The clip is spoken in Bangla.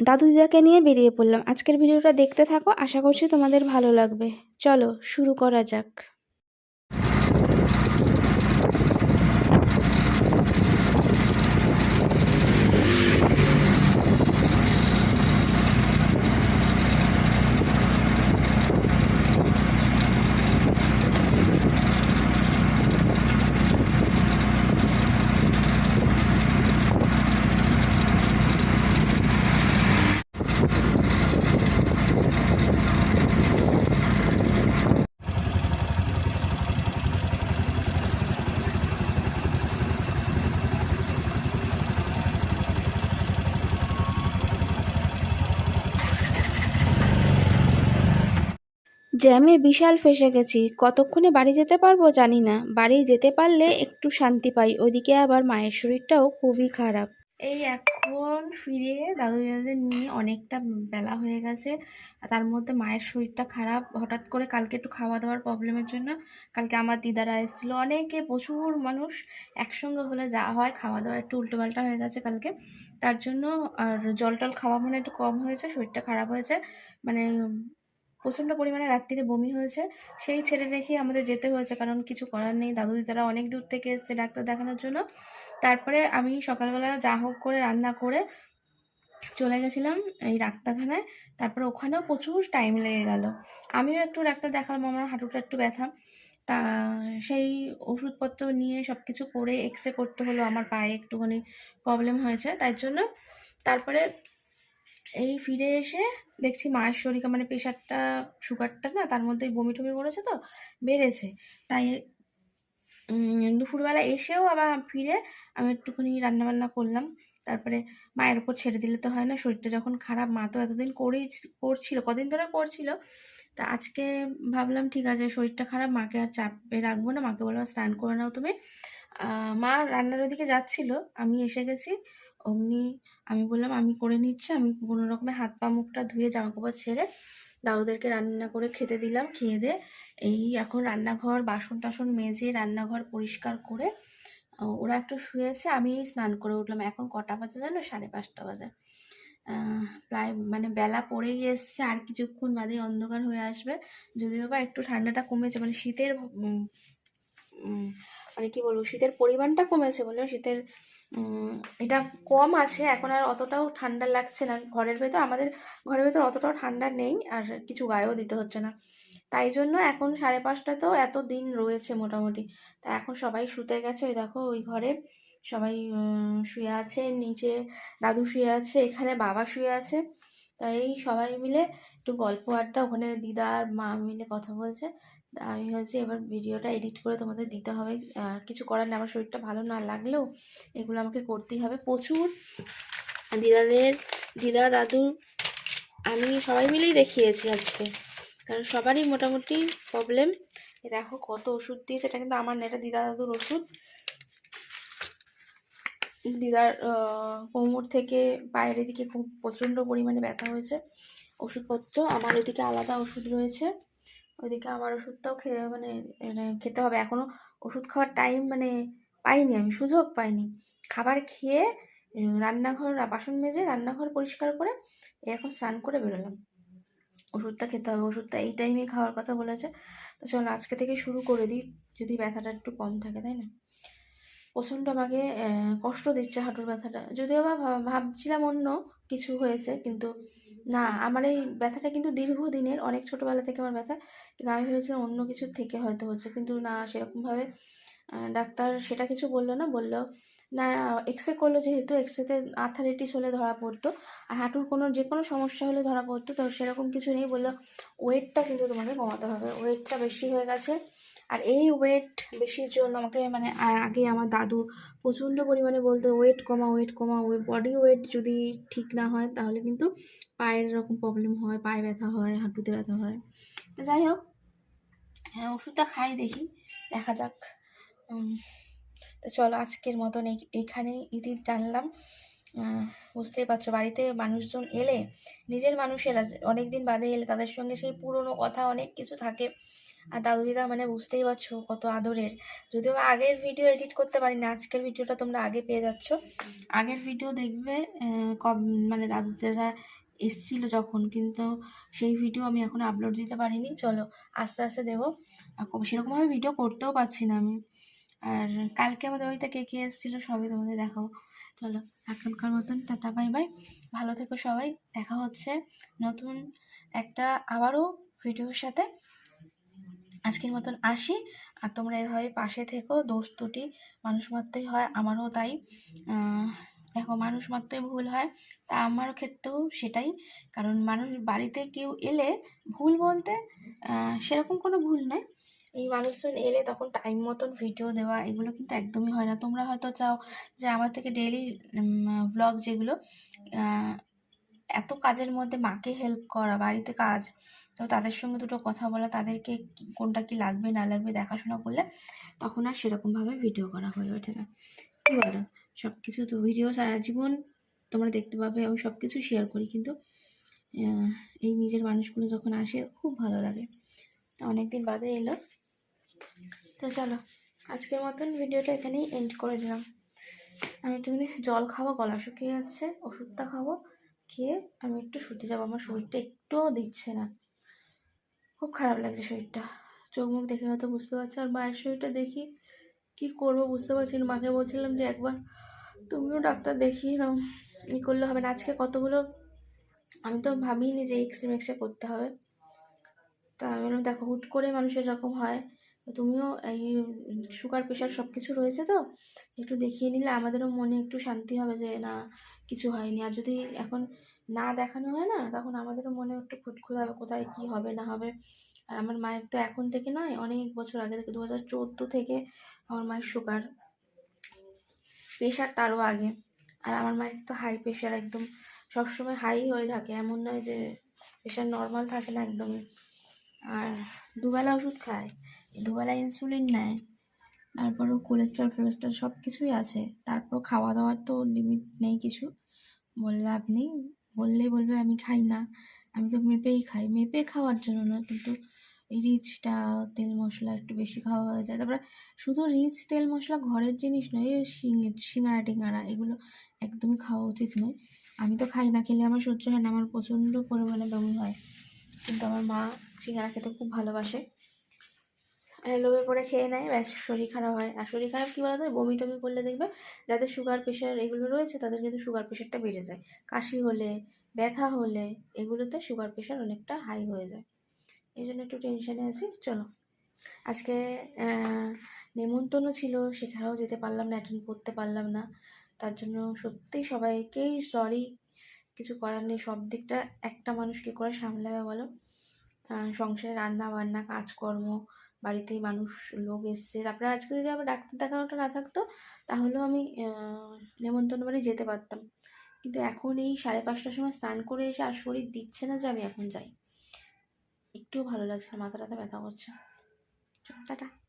দাদু দিদাকে নিয়ে বেরিয়ে পড়লাম। আজকের ভিডিওটা দেখতে থাকো, আশা করছি তোমাদের ভালো লাগবে। চলো, শুরু করা যাক। জ্যামে বিশাল ফেসে গেছি। কতক্ষণে বাড়ি যেতে পারব জানি না। বাড়ি যেতে পারলে একটু শান্তি পাই। ওদিকে আবার মায়ের শরীরটাও খুবই খারাপ। এই এখন ফিরে দাদু দাদাদের নিয়ে অনেকটা বেলা হয়ে গেছে। তার মধ্যে মায়ের শরীরটা খারাপ। হঠাৎ করে কালকে একটু খাওয়া দাওয়ার প্রবলেমের জন্য কালকে আমার দিদারা এসেছিল। অনেকে প্রচুর মানুষ একসঙ্গে হলে যা হয়। খাওয়া দাওয়া একটু উল্টোপাল্টা হয়ে গেছে কালকে। তার জন্য আর জল টল খাওয়া মানে একটু কম হয়েছে। শরীরটা খারাপ হয়েছে। মানে প্রচণ্ড পরিমাণে রাত্রিরে বমি হয়েছে। সেই ছেড়ে রেখে আমাদের যেতে হয়েছে, কারণ কিছু করার নেই। দাদু দিদারা অনেক দূর থেকে এসেছে ডাক্তার দেখানোর জন্য। তারপরে আমি সকালবেলা যা হোক করে রান্না করে চলে গেছিলাম এই ডাক্তারখানায়। তারপরে ওখানেও প্রচুর টাইম লেগে গেল। আমিও একটু ডাক্তার দেখালাম, আমার হাঁটুটা একটু ব্যথা। তা সেই ওষুধপত্র নিয়ে সব কিছু করে এক্স করতে হলো, আমার পায়ে একটুখানি প্রবলেম হয়েছে। তাই জন্য তারপরে এই ফিরে এসে দেখছি মায়ের শরীর মানে প্রেশারটা সুগারটা না তার মধ্যে বমি টমি করেছে তো, বেড়েছে। তাই দুপুরবেলা এসেও আবার ফিরে আমি একটুখানি রান্নাবান্না করলাম। তারপরে মায়ের ওপর ছেড়ে দিলে তো হয় না, শরীরটা যখন খারাপ, মা তো এতদিন করেই করছিল, কদিন ধরে করছিল। তা আজকে ভাবলাম ঠিক আছে, শরীরটা খারাপ, মাকে আর চাপে রাখব না, মাকে বললাম স্নান করে নাও তুমি। মা রান্নার ওদিকে যাচ্ছিল, আমি এসে গেছি। অমনি আমি বললাম, আমি করে নিচ্ছি। আমি কোনো রকমে হাত পা মুখটা ধুয়ে জামা কাপড় ছেড়ে দাদুদেরকে রান্না করে খেতে দিলাম, খেয়ে দিয়ে এই এখন রান্নাঘর বাসন টাসন মেজে রান্নাঘর পরিষ্কার করে ওরা একটু শুয়েছে, আমি স্নান করে উঠলাম। এখন কটা বাজে জানো? সাড়ে পাঁচটা বাজে। প্রায় মানে বেলা পড়েই এসছে, আর কিছুক্ষণ বাদে অন্ধকার হয়ে আসবে। যদিও বা একটু ঠান্ডাটা কমেছে মানে শীতের মানে কি বলব? শীতের পরিমাণটা কমেছে বলে, শীতের এটা কম আছে, এখন আর অতটাও ঠান্ডা লাগছে না। ঘরের ভেতর, আমাদের ঘরের ভেতর অতটাও ঠান্ডা নেই, আর কিছু গায়েও দিতে হচ্ছে না। তাই জন্য এখন সাড়ে পাঁচটাতেও এত দিন রয়েছে মোটামুটি। তা এখন সবাই শুতে গেছে, ওই দেখো ওই ঘরে সবাই শুয়ে আছে, নিচে দাদু শুয়ে আছে, এখানে বাবা শুয়ে আছে। তাই সবাই মিলে একটু গল্প আড্ডা, ওখানে দিদা আর মা মিলে কথা বলছে। তা আমি ভাবছি এবার ভিডিওটা এডিট করে তোমাদের দিতে হবে। আর কিছু করার নেই, আমার শরীরটা ভালো না লাগলেও এগুলো আমাকে করতেই হবে। প্রচুর দিদাদের, দিদা, দাদু, আমি সবাই মিলেই দেখিয়েছি আজকে। কারণ সবারই মোটামুটি প্রবলেম দেখো কত ওষুধ দিয়েছে, এটা কিন্তু আমার না, এটা দিদা দাদুর ওষুধ। দিদার কোমর থেকে পায়ের এদিকে খুব প্রচণ্ড পরিমাণে ব্যথা হয়েছে। ওষুধপত্র, আমার ওইদিকে আলাদা ওষুধ রয়েছে। ওইদিকে আমার ওষুধটাও খেয়ে মানে মানে খেতে হবে। এখনও ওষুধ খাওয়ার টাইম মানে পাইনি আমি, সুযোগ পাইনি। খাবার খেয়ে রান্নাঘর, বাসন মেজে রান্নাঘর পরিষ্কার করে এখন স্নান করে বেরোলাম। ওষুধটা খেতে হবে, ওষুধটা এই টাইমে খাওয়ার কথা বলেছে। তো চলো আজকে থেকে শুরু করে দিই, যদি ব্যথাটা একটু কম থাকে, তাই না? প্রচণ্ড আমাকে কষ্ট দিচ্ছে হাঁটুর ব্যথাটা। যদিও বা ভাব- ভাবছিলাম অন্য কিছু হয়েছে, কিন্তু না আমার এই ব্যথাটা কিন্তু দীর্ঘদিনের অনেক ছোটোবেলা থেকে আমার ব্যথা। কিন্তু আমি ভেবেছিলাম অন্য কিছুর থেকে হয়তো হচ্ছে। কিন্তু না সেরকমভাবে ডাক্তার সেটা কিছু বলল না। বলল না এক্স রে করল যেহেতু এক্স রেতে আর্থারাইটিস হলে ধরা পড়তো। আর হাঁটুর কোনো যে কোনো সমস্যা হলে ধরা পড়তো। তো সেরকম কিছু নেই। বলল ওয়েটটা কিন্তু তোমাকে কমাতে হবে। ওয়েটটা বেশি হয়ে গেছে। আর এই ওয়েট বেশির জন্য আমাকে মানে আগে আমার দাদু প্রচণ্ড পরিমাণে বলতো ওয়েট কমা ওয়েট কমা ওই বডি ওয়েট যদি ঠিক না হয়, তাহলে কিন্তু পায়ের এরকম প্রবলেম হয়, পায়ে ব্যথা হয়, হাঁটুতে ব্যথা হয়। তো যাই হোক হ্যাঁ ওষুধটা খাই দেখি, দেখা যাক। তো চলো আজকের মতন এই- এইখানেই ইতি জানলাম বুঝতেই পারছ, বাড়িতে মানুষজন এলে, নিজের মানুষেরা অনেক দিন বাদে এলে তাদের সঙ্গে সেই পুরনো কথা অনেক কিছু থাকে। আর দাদু দিদা মানে বুঝতেই পারছ কত আদরের। যদিও আগের ভিডিও এডিট করতে পারি না আজকের ভিডিওটা তোমরা আগে পেয়ে যাচ্ছ। আগের ভিডিও দেখবে কব মানে দাদু দিদারা এসছিল যখন, কিন্তু সেই ভিডিও আমি এখন আপলোড দিতে পারিনি। চলো, আস্তে আস্তে দেবো। সেরকমভাবে ভিডিও করতেও পারছি না আমি। আর কালকে আমাদের বাড়িতে কে কে এসেছিল সবই তোমাদের দেখাবো। চলো, এখনকার মতন টাটা, বাই বাই। ভালো থেকো সবাই, দেখা হচ্ছে নতুন একটা আবারও ভিডিওর সাথে। আজকের মতন আসি। আর তোমরা এভাবে পাশে থেকো। দোষ ত্রুটি মানুষ মাত্রই হয়, আমারও তাই। দেখো, মানুষ মাত্রই ভুল হয়, তা আমার ক্ষেত্রেও সেটাই। কারণ মানুষ বাড়িতে কেউ এলে ভুল বলতে সেরকম কোনো ভুল নয়। এই মানুষজন এলে তখন টাইম মতন ভিডিও দেওয়া, এগুলো কিন্তু একদমই হয় না। তোমরা হয়তো চাও যে আমার থেকে ডেইলি ভ্লগ যেগুলো এত কাজের মধ্যে মাকে হেল্প করা, বাড়িতে কাজ, তো তাদের সঙ্গে দুটো কথা বলা, তাদেরকে কোনটা কি লাগবে, না লাগবে দেখাশোনা করলে তখন আর সেরকমভাবে ভিডিও করা হয়ে ওঠে না। কী বলো? সব কিছু তো ভিডিও সারা জীবন তোমরা দেখতে পাবে, আমি সব কিছু শেয়ার করি কিন্তু এই নিজের মানুষগুলো যখন আসে খুব ভালো লাগে। তো অনেক দিন বাদে এলো। তো চলো, আজকের মতন ভিডিওটা এখানেই এন্ড করে দিলাম। আমি একটুখানি জল খাব, গলা শুকিয়ে যাচ্ছে, ওষুধটা খাব। খেয়ে আমি একটু শুতে যাব। আমার শরীরটা একটুও দিচ্ছে না। খুব খারাপ লাগছে শরীরটা। চোখ মুখ দেখে হয়তো বুঝতে পারছ। আর মায়ের শরীরটা দেখি কি করব বুঝতে পারছি না। মাকে বলছিলাম যে একবার তুমিও ডাক্তার দেখিয়ে নাও, ই করলে হবে না। আজকে কতগুলো আমি তো ভাবিনি যে এক্সরে মেক্সরে করতে হবে। তা আমি বললাম, দেখো, হুট করে মানুষের এরকম হয়। তুমিও এই সুগার প্রেশার সব কিছু রয়েছে তো? একটু দেখিয়ে নিলে আমাদেরও মনে একটু শান্তি হবে যে না কিছু হয়নি। আর যদি এখন না দেখানো হয় না, তখন আমাদেরও মনে একটু খুঁতখুত হবে কোথায় কী হবে, না হবে। আর আমার মায়ের তো এখন থেকে নয়, অনেক বছর আগে থেকে, দু হাজার চোদ্দ থেকে আমার মায়ের সুগার প্রেশার তারও আগে। আর আমার মায়ের তো হাই প্রেশার একদম, সবসময় হাই হয়ে থাকে, এমন নয় যে প্রেশার নর্মাল থাকে না একদমই। আর দুবেলা ওষুধ খায়, দুবেলা ইনসুলিন নেয়, তারপরেও কোলেস্ট্রল ফোলেস্ট্রল সব কিছুই আছে তারপর খাওয়া দাওয়ার তো লিমিট নেই কিছু। বললে আপনি বললেই বলবে, আমি খাই না। আমি তো মেপেই খাই। মেপে খাওয়ার জন্য নয় কিন্তু রিচটা তেল মশলা একটু বেশি খাওয়া হয়ে যায়। তারপরে শুধু রিচ তেল মশলা ঘরের জিনিস নয়, এই সিঙ্গারা টিঙ্গারা এগুলো একদমই খাওয়া উচিত নয়। আমি তো খাই না, খেলে আমার সহ্য হয় না। আমার প্রচণ্ড পরিমাণে বমি হয়। কিন্তু আমার মা সিঙ্গারা খেতে খুব ভালোবাসে। লোভে পড়ে খেয়ে নেয়, ব্যাস, শরীর খারাপ হয়। আর শরীর খারাপ কী বলতো? বমি টমি করলে দেখবে যাদের সুগার প্রেশার এগুলো রয়েছে, তাদের কিন্তু সুগার প্রেশারটা বেড়ে যায়। কাশি হলে, ব্যথা হলে এগুলোতে সুগার প্রেশার অনেকটা হাই হয়ে যায়। এই জন্য একটু টেনশানে আছি। চলো। আজকে নেমন্তন্ন ছিল, সেখানেও যেতে পারলাম না অ্যাটেন্ড করতে পারলাম না। তার জন্য সত্যিই সবাইকেই সরি কিছু করার নেই। সব দিকটা একটা মানুষ কী করে সামলাবে বলো। সংসারে রান্না বান্না কাজকর্ম বাড়িতেই মানুষ লোক এসছে। তারপরে আজকে যদি আমার ডাক্তার দেখানোটা না থাকতো, তাহলেও আমি নেমন্তন্ন বাড়ি যেতে পারতাম। কিন্তু এখন এই সাড়ে পাঁচটার সময় স্নান করে এসে আর শরীর দিচ্ছে না যে আমি এখন যাই। একটুও ভালো লাগছে মাথা টাথা ব্যথা করছে। টাটা।